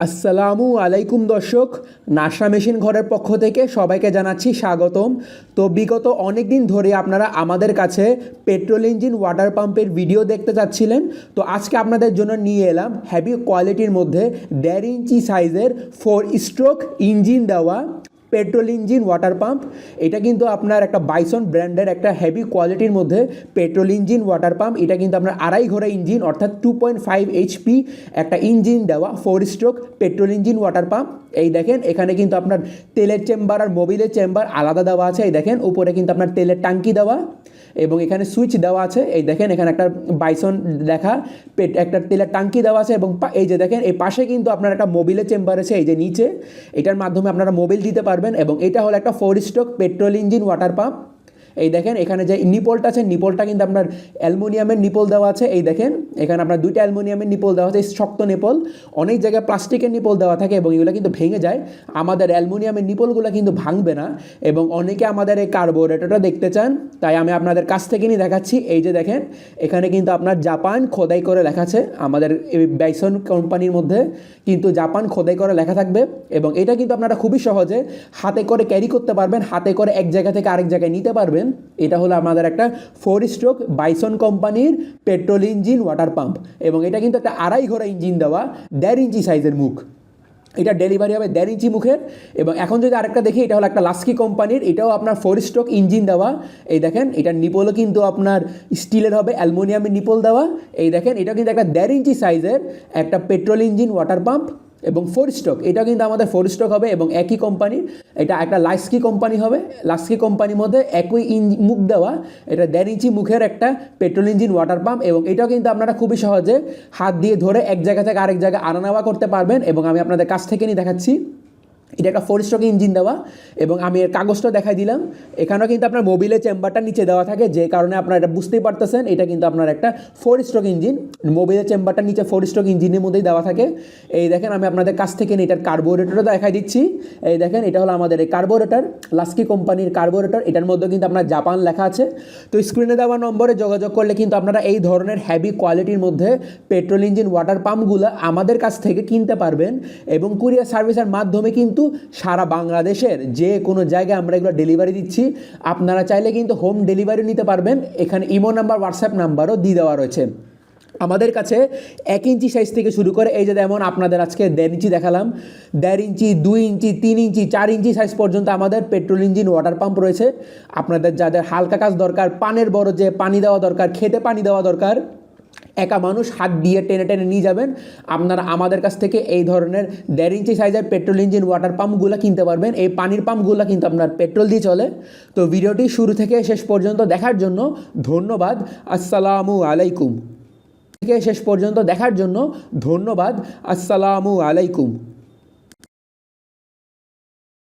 আসসালামু আলাইকুম দর্শক, নাসা মেশিন ঘরের পক্ষ থেকে সবাইকে জানাচ্ছি স্বাগতম। তো বিগত অনেক দিন ধরে আপনারা আমাদের কাছে পেট্রোল ইঞ্জিন ওয়াটার পাম্পের ভিডিও দেখতে চাচ্ছিলেন তো আজকে আপনাদের জন্য নিয়ে এলাম হ্যাভি কোয়ালিটির মধ্যে দেড় ইঞ্চি সাইজের ফোর স্ট্রোক ইঞ্জিন দেওয়া পেট্রোল ইঞ্জিন ওয়াটার পাম্প এটা কিন্তু আপনার একটা বাইসন ব্র্যান্ডের একটা হেভি কোয়ালিটির মধ্যে পেট্রোল ইঞ্জিন ওয়াটার পাম্প এটা কিন্তু আপনার আড়াই ঘোড়া ইঞ্জিন, অর্থাৎ টু পয়েন্ট ফাইভ এইচপি একটা ইঞ্জিন দেওয়া four stroke petrol engine water pump এই দেখেন, এখানে কিন্তু আপনার তেলের চেম্বার আর মোবিলের চেম্বার আলাদা দেওয়া আছে, এই দেখেন, উপরে কিন্তু আপনার তেলের টাঙ্কি দেওয়া। এবং এখানে সুইচ দেওয়া আছে। এই দেখেন এখানে একটা বাইসন দেখা, পেট, একটা তেলের টাঙ্কি দেওয়া আছে এবং এই যে দেখেন, এই পাশে কিন্তু আপনার একটা মোবিলের চেম্বার আছে, এই যে নিচে। এটার মাধ্যমে আপনারা মোবিল দিতে পারবেন এবং এটা হলো একটা four stroke petrol engine water pump এই দেখেন, এখানে যে নিপলটা আছে, নিপলটা কিন্তু আপনার অ্যালুমিনিয়ামের নিপল দেওয়া আছে। এই দেখেন, এখানে আপনার দুইটা অ্যালুমিনিয়ামের নিপল দেওয়া আছে শক্ত নিপল। অনেক জায়গায় প্লাস্টিকের নিপল দেওয়া থাকে এবং এগুলো কিন্তু ভেঙে যায়। আমাদের অ্যালুমিনিয়ামের নিপলগুলো কিন্তু ভাঙবে না এবং অনেকে আমাদের এই কার্বোরেটরটা দেখতে চান, তাই আমি আপনাদের কাছ থেকে নিয়ে দেখাচ্ছি। এই যে দেখেন, এখানে কিন্তু আপনার জাপান খোদাই করে লেখা আছে আমাদের বাইসন কোম্পানির মধ্যে। কিন্তু জাপান খোদাই করে লেখা থাকবে এবং এটা কিন্তু আপনারা খুবই সহজে হাতে করে ক্যারি করতে পারবেন, হাতে করে এক জায়গা থেকে আরেক জায়গায় নিতে পারবেন। এটা হলো আমাদের একটা ফোর স্ট্রোক বাইসন কোম্পানির পেট্রোল ইঞ্জিন ওয়াটার পাম্প এবং এটা কিন্তু একটা আড়াই ঘোড়া ইঞ্জিন দেওয়া, দেড় ইঞ্চি সাইজের মুখ। এটা ডেলিভারি হবে দেড় ইঞ্চি মুখের এবং এখন যদি আরেকটা দেখি, এটা হলো একটা লাস্কি কোম্পানির, এটাও আপনার ফোর স্ট্রোক ইঞ্জিন দেওয়া। এই দেখেন এটার নিপলও কিন্তু আপনার স্টিলের হবে অ্যালুমিনিয়ামের নিপল দেওয়া। এই দেখেন, এটা কিন্তু একটা দেড় ইঞ্চি সাইজের একটা পেট্রোল ইঞ্জিন ওয়াটার পাম্প এবং ফোর স্টক এটা কিন্তু আমাদের ফোর স্টক হবে এবং একই কোম্পানির এটা একটা লাস্কি কোম্পানি হবে। লাস্কি কোম্পানির মধ্যে একই ইঞ্জ মুখ দেওয়া, এটা দেড় ইঞ্চি মুখের একটা পেট্রোল ইঞ্জিন ওয়াটার পাম্প এবং এটাও কিন্তু আপনারা খুবই সহজে হাত দিয়ে ধরে এক জায়গা থেকে আরেক জায়গায় আনা নেওয়া করতে পারবেন এবং আমি আপনাদের কাছ থেকে নিয়ে দেখাচ্ছি। এটা একটা ফোর স্ট্রোক ইঞ্জিন দেওয়া এবং আমি এর কাগজটা দেখাই দিলাম। এখানেও কিন্তু আপনার মোবিলের চেম্বারটা নিচে দেওয়া থাকে, যে কারণে আপনারা এটা বুঝতেই পারতেছেন। এটা কিন্তু আপনার একটা ফোর স্ট্রোক ইঞ্জিন মোবিলের চেম্বারটা নিচে ফোর স্ট্রোক ইঞ্জিনের মধ্যেই দেওয়া থাকে। এই দেখেন, আমি আপনাদের কাছ থেকে এটার কার্বোরেটরও দেখাই দিচ্ছি। এই দেখেন, এটা হলো আমাদের এই কার্বোরেটর লাস্কি কোম্পানির কার্বোরেটর এটার মধ্যে কিন্তু আপনার জাপান লেখা আছে। তো স্ক্রিনে দেওয়া নম্বরে যোগাযোগ করলে কিন্তু আপনারা এই ধরনের হ্যাভি কোয়ালিটির মধ্যে পেট্রোল ইঞ্জিন ওয়াটার পাম্পগুলো আমাদের কাছ থেকে কিনতে পারবেন এবং কুরিয়ার সার্ভিসের মাধ্যমে কিন্তু সারা বাংলাদেশের যে কোনো জায়গায় আমরা এগুলো ডেলিভারি দিচ্ছি। আপনারা চাইলে কিন্তু হোম ডেলিভারি নিতে পারবেন। এখানে ইমো নাম্বার হোয়াটসঅ্যাপ নাম্বারও দিয়ে দেওয়া রয়েছে। আমাদের কাছে এক ইঞ্চি সাইজ থেকে শুরু করে, এই যে যেমন আপনাদের আজকে দেড় ইঞ্চি দেখালাম, দেড় ইঞ্চি, দুই ইঞ্চি, তিন ইঞ্চি, চার ইঞ্চি সাইজ পর্যন্ত আমাদের পেট্রোল ইঞ্জিন ওয়াটার পাম্প রয়েছে। আপনাদের যাদের হালকা কাজ দরকার, পানের বড় যে পানি দেওয়া দরকার, খেতে পানি দেওয়া দরকার একা মানুষ হাত দিয়ে টেনে টেনে নিয়ে যাবেন। আপনারা আমাদের কাছ থেকে এই ধরনের দেড় ইঞ্চি সাইজের পেট্রোল ইঞ্জিন ওয়াটার পাম্পগুলো কিনতে পারবেন। এই পানির পাম্পগুলো কিন্তু আপনার পেট্রোল দিয়ে চলে। তো ভিডিওটি শুরু থেকে শেষ পর্যন্ত দেখার জন্য ধন্যবাদ। আসসালামু আলাইকুম। থেকে শেষ পর্যন্ত দেখার জন্য ধন্যবাদ। আসসালামু আলাইকুম।